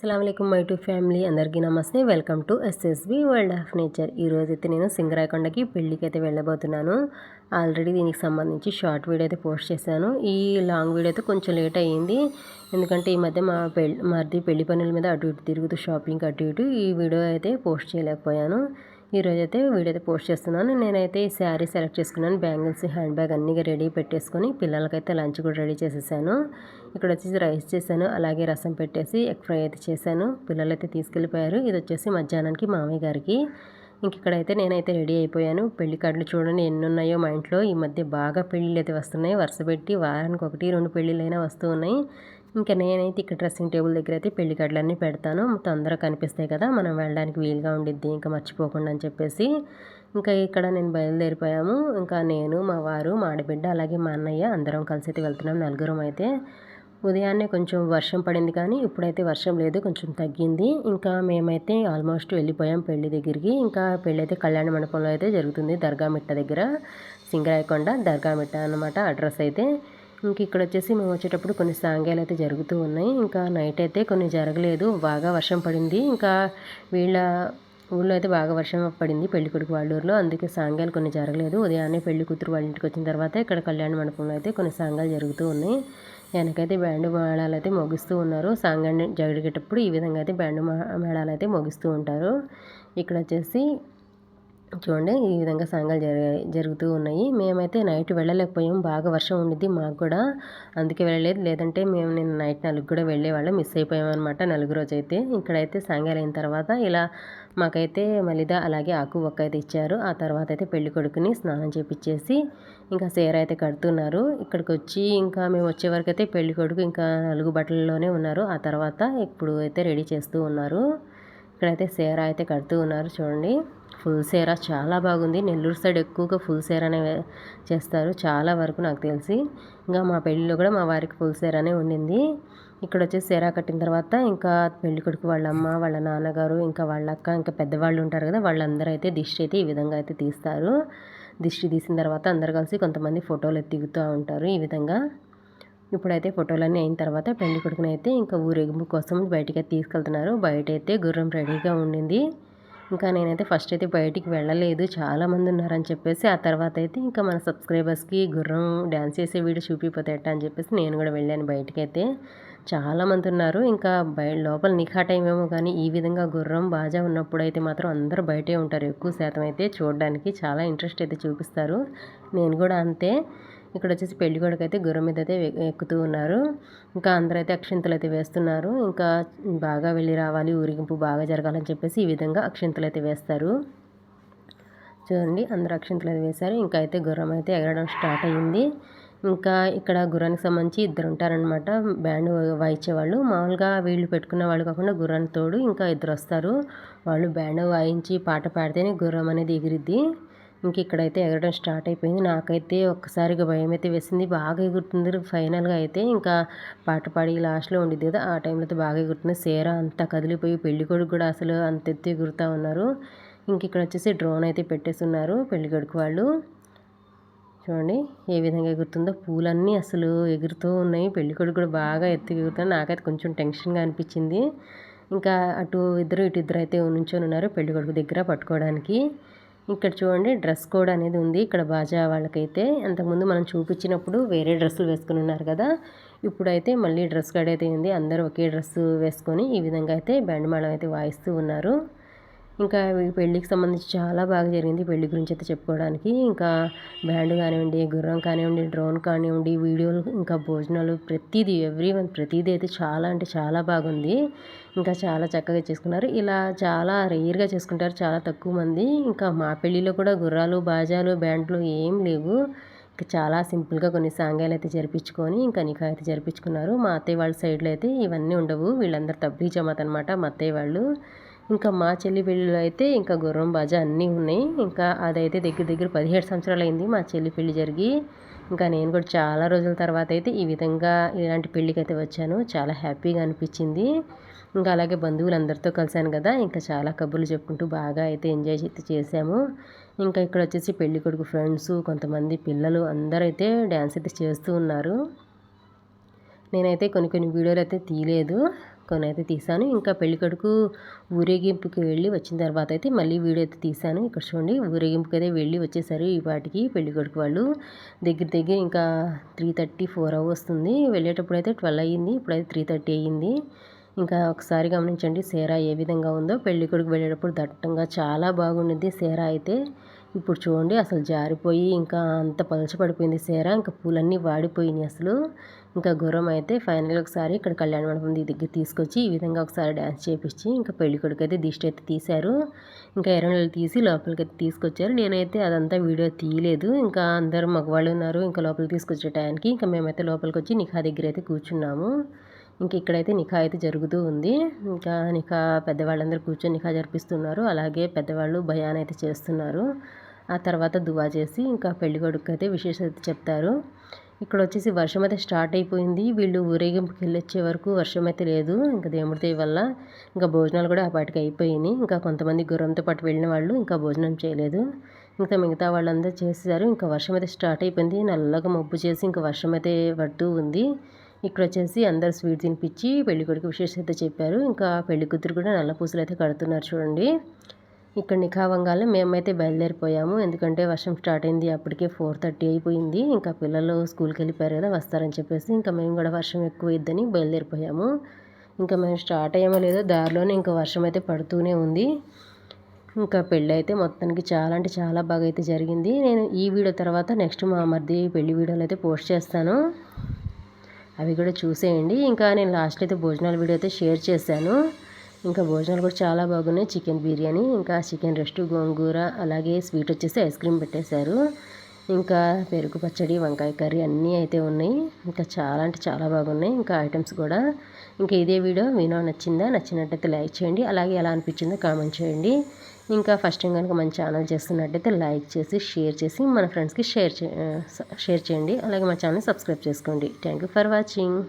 అస్సలం my to family. అందరికీ నమస్తే. Welcome to SSB world of nature. ఈరోజు అయితే నేను సింగరాయకొండకి పెళ్ళికి అయితే వెళ్ళబోతున్నాను. ఆల్రెడీ దీనికి సంబంధించి షార్ట్ వీడియో అయితే పోస్ట్ చేశాను. ఈ లాంగ్ వీడియో అయితే కొంచెం లేట్ అయ్యింది. ఎందుకంటే ఈ మధ్య మా పెళ్ళి మరిది పెళ్ళి పనుల మీద అటు ఇటు తిరుగుతూ షాపింగ్ అటు ఇటు ఈ వీడియో అయితే పోస్ట్ చేయలేకపోయాను. ఈరోజు అయితే వీడియో అయితే పోస్ట్ చేస్తున్నాను. నేనైతే ఈ శారీ సెలెక్ట్ చేసుకున్నాను. బ్యాంగిల్స్ హ్యాండ్ బ్యాగ్ అన్నీ రెడీ పెట్టేసుకొని పిల్లలకైతే లంచ్ కూడా రెడీ చేసేసాను. ఇక్కడ వచ్చేసి రైస్ చేశాను. అలాగే రసం పెట్టేసి ఎగ్ ఫ్రై అయితే చేశాను. పిల్లలైతే తీసుకెళ్ళిపోయారు. ఇది వచ్చేసి మధ్యాహ్నానికి మామయ్య గారికి. ఇంక ఇక్కడైతే నేనైతే రెడీ అయిపోయాను. పెళ్ళి కార్డులు చూడండి ఎన్ని ఉన్నాయో మా ఇంట్లో. ఈ మధ్య బాగా పెళ్ళిళ్ళు అయితే వస్తున్నాయి. వరుస పెట్టి వారానికి ఒకటి రెండు పెళ్ళిళ్ళైనా వస్తూ ఉన్నాయి. ఇంకా నేనైతే ఇక్కడ డ్రెస్సింగ్ టేబుల్ దగ్గర అయితే పెళ్ళి కార్డులన్నీ పెడతాను. తొందరగా కనిపిస్తాయి కదా మనం వెళ్ళడానికి వీలుగా ఉండిద్ది ఇంకా మర్చిపోకుండా అని చెప్పేసి. ఇంకా ఇక్కడ నేను బయలుదేరిపోయాము. ఇంకా నేను మా వారు మా ఆడబిడ్డ అలాగే మా అన్నయ్య అందరం కలిసి అయితే వెళ్తున్నాం నలుగురం అయితే. ఉదయాన్నే కొంచెం వర్షం పడింది కానీ ఇప్పుడైతే వర్షం లేదు కొంచెం తగ్గింది. ఇంకా మేమైతే ఆల్మోస్ట్ వెళ్ళిపోయాం పెళ్ళి దగ్గరికి. ఇంకా పెళ్ళి అయితే కళ్యాణ మండపంలో అయితే జరుగుతుంది దర్గామిట్ట దగ్గర. సింగరాయకొండ దర్గామిట్ట అనమాట అడ్రస్ అయితే. ఇంక ఇక్కడ వచ్చేసి మేము వచ్చేటప్పుడు కొన్ని సాంగ్యాలు అయితే జరుగుతూ ఉన్నాయి. ఇంకా నైట్ అయితే కొన్ని జరగలేదు. బాగా వర్షం పడింది. ఇంకా వీళ్ళ ఊళ్ళో అయితే బాగా వర్షం పడింది పెళ్ళి కొడుకు వాళ్ళ ఊర్లో అందుకే సాంగ్యాలు కొన్ని జరగలేదు. ఉదయాన్నే పెళ్ళి కూతురు వాళ్ళ ఇంటికి వచ్చిన తర్వాత ఇక్కడ కళ్యాణ మండపంలో అయితే కొన్ని సాంగాలు జరుగుతూ ఉన్నాయి. వెనకైతే బ్యాండ్ మేళాలు అయితే మోగిస్తూ ఉన్నారు. సాంగాన్ని జరిగేటప్పుడు ఈ విధంగా అయితే బ్యాండ్ మేళాలు అయితే మోగిస్తూ ఉంటారు. ఇక్కడ వచ్చేసి చూడండి ఈ విధంగా సంఘాలు జరి జరుగుతూ ఉన్నాయి. మేమైతే నైట్ వెళ్ళలేకపోయాం. బాగా వర్షం ఉండిద్ది మాకు కూడా. అందుకే వెళ్ళలేదు. లేదంటే మేము నేను నైట్ నలుగు కూడా వెళ్ళేవాళ్ళం. మిస్ అయిపోయామన్నమాట నలుగు రోజు అయితే ఇక్కడైతే సంఘాలు అయిన తర్వాత ఇలా మాకైతే మలిద అలాగే ఆకు ఒక్క అయితే ఇచ్చారు. ఆ తర్వాత అయితే పెళ్ళి కొడుకుని స్నానం చేపించేసి ఇంకా సేర అయితే కడుతున్నారు. ఇక్కడికి వచ్చి ఇంకా మేము వచ్చే వరకు అయితే పెళ్ళి కొడుకు ఇంకా నలుగు బట్టలలోనే ఉన్నారు. ఆ తర్వాత ఇప్పుడు అయితే రెడీ చేస్తూ ఉన్నారు. ఇక్కడైతే సేర అయితే కడుతూ ఉన్నారు. చూడండి. ఫుల్ సేరా చాలా బాగుంది. నెల్లూరు సైడ్ ఎక్కువగా ఫుల్ సేరానే చేస్తారు. చాలా వరకు నాకు తెలిసి. ఇంకా మా పెళ్ళిలో కూడా మా వారికి ఫుల్ సేరానే ఉండింది. ఇక్కడ వచ్చేసి సేరా కట్టిన తర్వాత ఇంకా పెళ్ళి కొడుకు వాళ్ళ అమ్మ వాళ్ళ నాన్నగారు ఇంకా వాళ్ళ అక్క ఇంకా పెద్దవాళ్ళు ఉంటారు కదా వాళ్ళందరూ అయితే దిష్టి అయితే ఈ విధంగా అయితే తీస్తారు. దిష్టి తీసిన తర్వాత అందరు కలిసి కొంతమంది ఫోటోలు దిగుతూ ఉంటారు ఈ విధంగా. ఇప్పుడైతే ఫోటోలన్నీ అయిన తర్వాత పెళ్ళి కొడుకునైతే ఇంకా ఊరేగింపు కోసం బయటకి తీసుకెళ్తున్నారు. బయట అయితే గుర్రం రెడీగా ఉండింది. ఇంకా నేనైతే ఫస్ట్ అయితే బయటికి వెళ్ళలేదు. చాలామంది ఉన్నారని చెప్పేసి ఆ తర్వాత అయితే ఇంకా మన సబ్స్క్రైబర్స్కి గుర్రం డ్యాన్స్ చేసే వీడియో చూపిపోతే అని చెప్పేసి నేను కూడా వెళ్ళాను బయటికి అయితే చాలామంది ఉన్నారు. ఇంకా బయ లోపల నిఖా టైం ఏమో కానీ ఈ విధంగా గుర్రం బాజా ఉన్నప్పుడు అయితే మాత్రం అందరూ బయటే ఉంటారు. ఎక్కువ శాతం అయితే చూడడానికి చాలా ఇంట్రెస్ట్ అయితే చూపిస్తారు. నేను కూడా అంతే. ఇక్కడ వచ్చేసి పెళ్ళి కొడుకు అయితే గుర్రం మీద అయితే ఎక్కుతూ ఉన్నారు. ఇంకా అందరూ అయితే అక్షింతలు అయితే వేస్తున్నారు. ఇంకా బాగా వెళ్ళి రావాలి ఊరిగింపు బాగా జరగాలని చెప్పేసి ఈ విధంగా అక్షింతలు అయితే వేస్తారు. చూడండి అందరూ అక్షింతలు అయితే వేశారు. ఇంకా అయితే గుర్రం అయితే ఎగరడం స్టార్ట్ అయ్యింది. ఇంకా ఇక్కడ గుర్రానికి సంబంధించి ఇద్దరు ఉంటారనమాట బ్యాండ్ వాయించేవాళ్ళు. మామూలుగా వీళ్ళు పెట్టుకున్న వాళ్ళు కాకుండా గుర్రాన్ని తోడు ఇంకా ఇద్దరు వస్తారు. వాళ్ళు బ్యాండ్ వాయించి పాట పాడితేనే గుర్రం అనేది ఎగిరిద్ది. ఇంక ఇక్కడైతే ఎగరడం స్టార్ట్ అయిపోయింది. నాకైతే ఒక్కసారిగా భయం అయితే వేసింది. బాగా ఎగురుతుంది. ఫైనల్గా అయితే ఇంకా పాట పాడి లాస్ట్లో ఉండిద్ది కదా ఆ టైంలో అయితే బాగా ఎగురుతుంది. సేర అంతా కదిలిపోయి పెళ్ళి కొడుకు కూడా అసలు అంత ఎత్తు ఎగురుతూ ఉన్నారు. ఇంక ఇక్కడ వచ్చేసి డ్రోన్ అయితే పెట్టేస్తున్నారు పెళ్ళి కొడుకు వాళ్ళు. చూడండి ఏ విధంగా ఎగురుతుందో. పూలన్నీ అసలు ఎగురుతూ ఉన్నాయి. పెళ్ళి కొడుకు కూడా బాగా ఎత్తు ఎగురుతుంది నాకైతే కొంచెం టెన్షన్గా అనిపించింది. ఇంకా అటు ఇద్దరు ఇటు ఇద్దరు అయితే నుంచొని ఉన్నారు పెళ్ళి కొడుకు దగ్గర పట్టుకోవడానికి. ఇక్కడ చూడండి డ్రెస్ కోడ్ అనేది ఉంది. ఇక్కడ బాజా వాళ్ళకైతే అంతకుముందు మనం చూపించినప్పుడు వేరే డ్రెస్సులు వేసుకుని ఉన్నారు కదా. ఇప్పుడైతే మళ్ళీ డ్రెస్ కోడ్ అయితే ఉంది. అందరూ ఒకే డ్రెస్ వేసుకొని ఈ విధంగా అయితే బ్యాండ్ మేళం అయితే వాయిస్తూ ఉన్నారు. ఇంకా పెళ్ళికి సంబంధించి చాలా బాగా జరిగింది పెళ్ళి గురించి అయితే చెప్పుకోవడానికి. ఇంకా బ్యాండ్ కానివ్వండి గుర్రం కానివ్వండి డ్రోన్ కానివ్వండి వీడియోలు ఇంకా భోజనాలు ప్రతిదీ ఎవ్రీ వన్ ప్రతిదీ అయితే చాలా అంటే చాలా బాగుంది. ఇంకా చాలా చక్కగా చేసుకున్నారు. ఇలా చాలా రేర్గా చేసుకుంటారు చాలా తక్కువ మంది. ఇంకా మా పెళ్ళిలో కూడా గుర్రాలు బాజాలు బ్యాండ్లు ఏం లేవు. ఇంకా చాలా సింపుల్గా కొన్ని సాంగాలు అయితే జరిపించుకొని ఇంకా నిఖా అయితే జరిపించుకున్నారు. మా అత్తయ్య వాళ్ళ సైడ్లో అయితే ఇవన్నీ ఉండవు. వీళ్ళందరూ తబ్లీ జమాత్ అనమాట మా అత్తయ్య వాళ్ళు. ఇంకా మా చెల్లి పెళ్ళిలో అయితే ఇంకా గుర్రం బాజా అన్నీ ఉన్నాయి. ఇంకా అదైతే దగ్గర దగ్గర పదిహేడు సంవత్సరాలు అయింది మా చెల్లి పెళ్ళి జరిగి. ఇంకా నేను కూడా చాలా రోజుల తర్వాత అయితే ఈ విధంగా ఇలాంటి పెళ్ళికి అయితే వచ్చాను. చాలా హ్యాపీగా అనిపించింది. ఇంకా అలాగే బంధువులు అందరితో కలిశాను కదా. ఇంకా చాలా కబుర్లు చెప్పుకుంటూ బాగా అయితే ఎంజాయ్ అయితే చేసాము ఇంకా ఇక్కడ వచ్చేసి పెళ్ళి కొడుకు ఫ్రెండ్స్ కొంతమంది పిల్లలు అందరూ అయితే డ్యాన్స్ అయితే చేస్తూ ఉన్నారు. నేనైతే కొన్ని కొన్ని వీడియోలు అయితే తీయలేదు. కొన్ని అయితే తీసాను ఇంకా పెళ్ళికొడుకు ఊరేగింపుకి వెళ్ళి వచ్చిన తర్వాత అయితే మళ్ళీ వీడియో అయితే తీసాను ఇక్కడ చూడండి ఊరేగింపుకి అయితే వెళ్ళి వచ్చేసారు ఈ పాటికి పెళ్ళికొడుకు వాళ్ళు దగ్గర దగ్గర ఇంకా త్రీ థర్టీ ఫోర్ అవర్స్ వస్తుంది. వెళ్ళేటప్పుడు అయితే ట్వెల్వ్ అయ్యింది. ఇప్పుడైతే త్రీ థర్టీ అయ్యింది. ఇంకా ఒకసారి గమనించండి సేరా ఏ విధంగా ఉందో. పెళ్ళికొడుకు వెళ్ళేటప్పుడు దట్టంగా చాలా బాగుండింది సేరా అయితే ఇప్పుడు చూడండి అసలు జారిపోయి ఇంకా అంత పలచపడిపోయింది సేర ఇంకా పూలన్నీ వాడిపోయినాయి అసలు. ఇంకా గుర్రం అయితే ఫైనల్గా ఒకసారి ఇక్కడ కళ్యాణ మండపం దగ్గర తీసుకొచ్చి ఈ విధంగా ఒకసారి డ్యాన్స్ చేపించి ఇంకా పెళ్ళి కొడుకు అయితే దిష్టి అయితే తీశారు. ఇంకా ఎర్రనెలు తీసి లోపలికి అయితే తీసుకొచ్చారు. నేనైతే అదంతా వీడియో తీయలేదు. ఇంకా అందరు మగవాళ్ళు ఉన్నారు ఇంకా లోపలికి తీసుకొచ్చే టైంకి ఇంకా మేమైతే లోపలికి వచ్చి నిఖా దగ్గర అయితే కూర్చున్నాము. ఇంక ఇక్కడైతే నిఖా అయితే జరుగుతూ ఉంది. ఇంకా నిఖా పెద్దవాళ్ళందరూ కూర్చొని నిఖా జరిపిస్తున్నారు. అలాగే పెద్దవాళ్ళు భయాన్ అయితే చేస్తున్నారు. ఆ తర్వాత దువా చేసి ఇంకా పెళ్ళికొడుకు అయితే విశేషత చెప్తారు. ఇక్కడ వచ్చేసి వర్షం అయితే స్టార్ట్ అయిపోయింది. వీళ్ళు ఊరేగింపుకి వెళ్ళొచ్చే వరకు వర్షం అయితే లేదు. ఇంకా దేవుడి వల్ల ఇంకా భోజనాలు కూడా ఆ పాటికి అయిపోయినాయి. ఇంకా కొంతమంది గుర్రంతో పాటు వెళ్ళిన వాళ్ళు ఇంకా భోజనం చేయలేదు. ఇంకా మిగతా వాళ్ళందరూ చేసేసారు. ఇంకా వర్షం అయితే స్టార్ట్ అయిపోయింది. నల్లగా మబ్బు చేసి ఇంకా వర్షం అయితే పడుతూ ఉంది. ఇక్కడ వచ్చేసి అందరు స్వీట్ తినిపించి పెళ్ళికొడుకు విశేషత చెప్పారు. ఇంకా పెళ్ళికూతురు కూడా నల్ల పూసలు అయితే కడుతున్నారు చూడండి. ఇక్కడ నిఖావంగానే మేమైతే బయలుదేరిపోయాము. ఎందుకంటే వర్షం స్టార్ట్ అయింది అప్పటికే ఫోర్ థర్టీ అయిపోయింది. ఇంకా పిల్లలు స్కూల్కి వెళ్ళిపోయారు కదా వస్తారని చెప్పేసి ఇంకా మేము కూడా వర్షం ఎక్కువ ఇద్దని బయలుదేరిపోయాము. ఇంకా మేము స్టార్ట్ అయ్యామో లేదో దారిలోనే ఇంకా వర్షం అయితే పడుతూనే ఉంది. ఇంకా పెళ్ళి అయితే మొత్తానికి చాలా అంటే చాలా బాగా అయితే జరిగింది. నేను ఈ వీడియో తర్వాత నెక్స్ట్ మా మరిది పెళ్ళి వీడియోలు అయితే పోస్ట్ చేస్తాను. అవి కూడా చూసేయండి. ఇంకా నేను లాస్ట్లో అయితే భోజనాల వీడియో అయితే షేర్ చేశాను. ఇంకా భోజనాలు కూడా చాలా బాగున్నాయి. చికెన్ బిర్యానీ ఇంకా చికెన్ రెస్ట్ గోంగూర అలాగే స్వీట్ వచ్చేసి ఐస్ క్రీమ్ పెట్టేశారు. ఇంకా పెరుగు పచ్చడి వంకాయ కర్రీ అన్నీ అయితే ఉన్నాయి. ఇంకా చాలా అంటే చాలా బాగున్నాయి. ఇంకా ఐటమ్స్ కూడా. ఇంకా ఇదే వీడియో మీలో నచ్చిందా? నచ్చినట్టయితే లైక్ చేయండి. అలాగే ఎలా అనిపించిందో కామెంట్ చేయండి. ఇంకా ఫస్ట్ టైం కనుక మన ఛానల్ చేస్తున్నట్టయితే లైక్ చేసి షేర్ చేసి మన ఫ్రెండ్స్కి షేర్ షేర్ చేయండి. అలాగే మా ఛానల్ సబ్స్క్రైబ్ చేసుకోండి. Thank for watching.